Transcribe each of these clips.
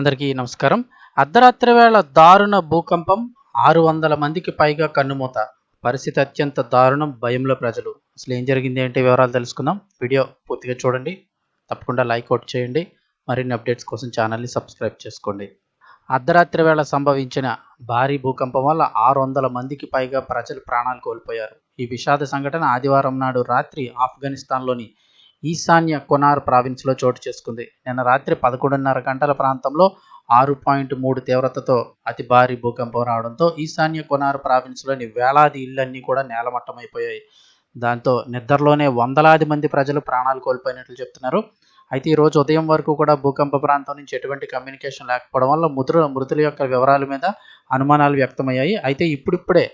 అందరికీ నమస్కారం. అర్ధరాత్రి వేళ దారుణ భూకంపం ఆరు వందల మందికి పైగా కన్నుమూత. పరిస్థితి అత్యంత దారుణం భయంలో ప్రజలు. అసలు ఏం జరిగింది ఏంటి వివరాలు తెలుసుకుందాం. వీడియో పూర్తిగా చూడండి. తప్పకుండా లైక్ అవుట్ చేయండి. మరిన్ని అప్డేట్స్ కోసం ఛానల్ని సబ్స్క్రైబ్ చేసుకోండి. అర్ధరాత్రి వేళ సంభవించిన భారీ భూకంపం వల్ల ఆరు వందల మందికి పైగా ప్రజలు ప్రాణాలు కోల్పోయారు. ఈ విషాద సంఘటన ఆదివారం నాడు రాత్రి ఆఫ్ఘనిస్తాన్లోని ఈశాన్య కొనార్ ప్రావిన్స్లో చోటు చేసుకుంది. నిన్న రాత్రి పదకొండున్నర గంటల ప్రాంతంలో ఆరు పాయింట్ మూడు తీవ్రతతో అతి భారీ భూకంపం రావడంతో ఈశాన్య కొనార్ ప్రావిన్స్లోని వేలాది ఇళ్ళన్నీ కూడా నేలమట్టమైపోయాయి. దాంతో నిద్రలోనే వందలాది మంది ప్రజలు ప్రాణాలు కోల్పోయినట్లు చెప్తున్నారు. అయితే ఈ రోజు ఉదయం వరకు కూడా భూకంప ప్రాంతం నుంచి ఎటువంటి కమ్యూనికేషన్ లేకపోవడం వల్ల మృతుల మృతుల యొక్క వివరాల మీద అనుమానాలు వ్యక్తమయ్యాయి. అయితే ఇప్పుడిప్పుడే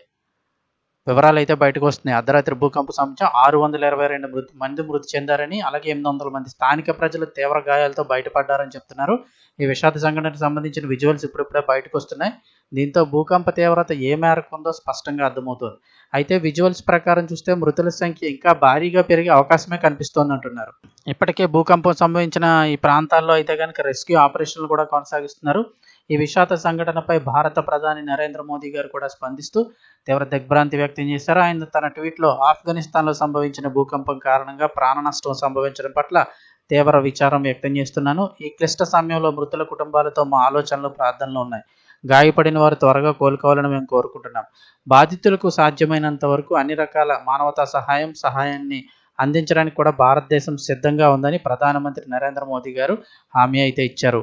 వివరాలు అయితే బయటకు వస్తున్నాయి. అర్ధరాత్రి భూకంప సంబంధించి ఆరు వందల ఇరవై రెండు మృతి మంది మృతి చెందారని అలాగే ఎనిమిది వందల మంది స్థానిక ప్రజలు తీవ్ర గాయాలతో బయటపడ్డారని చెప్తున్నారు. ఈ విషాద సంఘటనకు సంబంధించిన విజువల్స్ ఇప్పుడిప్పుడే బయటకు వస్తున్నాయి. దీంతో భూకంప తీవ్రత ఏ మేరకు ఉందో స్పష్టంగా అర్థమవుతుంది. అయితే విజువల్స్ ప్రకారం చూస్తే మృతుల సంఖ్య ఇంకా భారీగా పెరిగే అవకాశమే కనిపిస్తోంది అంటున్నారు. ఇప్పటికే భూకంపం సంభవించిన ఈ ప్రాంతాల్లో అయితే కనుక రెస్క్యూ ఆపరేషన్లు కూడా కొనసాగిస్తున్నారు. ఈ విషాద సంఘటనపై భారత ప్రధాని నరేంద్ర మోదీ గారు కూడా స్పందిస్తూ తీవ్ర దిగ్భ్రాంతి వ్యక్తం చేశారు. ఆయన తన ట్వీట్లో ఆఫ్ఘనిస్తాన్లో సంభవించిన భూకంపం కారణంగా ప్రాణ నష్టం సంభవించడం పట్ల తీవ్ర విచారం వ్యక్తం చేస్తున్నాను. ఈ క్లిష్ట సమయంలో మృతుల కుటుంబాలతో మా ఆలోచనలు ప్రార్థనలు ఉన్నాయి. గాయపడిన వారు త్వరగా కోలుకోవాలని మేము కోరుకుంటున్నాం. బాధితులకు సాధ్యమైనంత వరకు అన్ని రకాల మానవతా సహాయం సహాయాన్ని అందించడానికి కూడా భారతదేశం సిద్ధంగా ఉందని ప్రధానమంత్రి నరేంద్ర మోదీ గారు హామీ అయితే ఇచ్చారు.